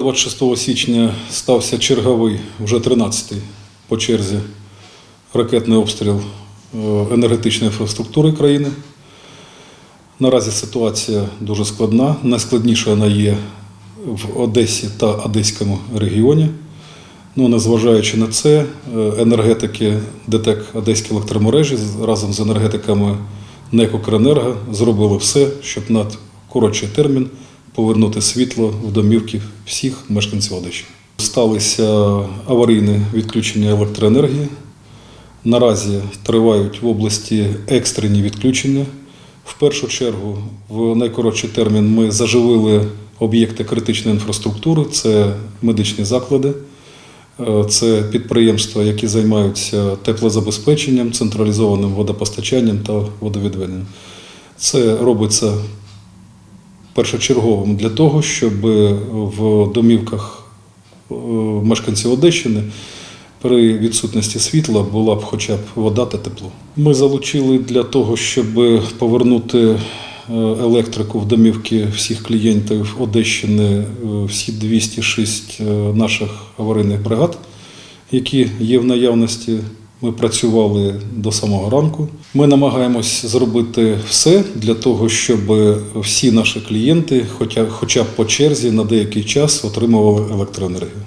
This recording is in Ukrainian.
26 січня стався черговий, вже 13-й по черзі, ракетний обстріл е, енергетичної інфраструктури країни. Наразі ситуація дуже складна. Найскладніша вона є в Одесі та Одеському регіоні. Ну, незважаючи на це, е, енергетики ДТЕК Одеські електромережі разом з енергетиками НЕК «Укренерго» зробили все, щоб на коротший термін повернути світло в домівки всіх мешканців Одещини. Сталися аварійні відключення електроенергії. Наразі тривають в області екстрені відключення. В першу чергу, в найкоротший термін, ми заживили об'єкти критичної інфраструктури, це медичні заклади, е, це підприємства, які займаються теплозабезпеченням, централізованим водопостачанням та водовідведенням. Це робиться першочерговим для того, щоб в домівках е, мешканців Одещини при відсутності світла була б хоча б вода та тепло. Ми залучили для того, щоб повернути е, електрику в домівки всіх клієнтів Одещини, е, всі 206 е, наших аварійних бригад, які є в наявності. Ми працювали до самого ранку. Ми намагаємось зробити все для того, щоб всі наші клієнти, хоча, хоча б по черзі, на деякий час отримували електроенергію.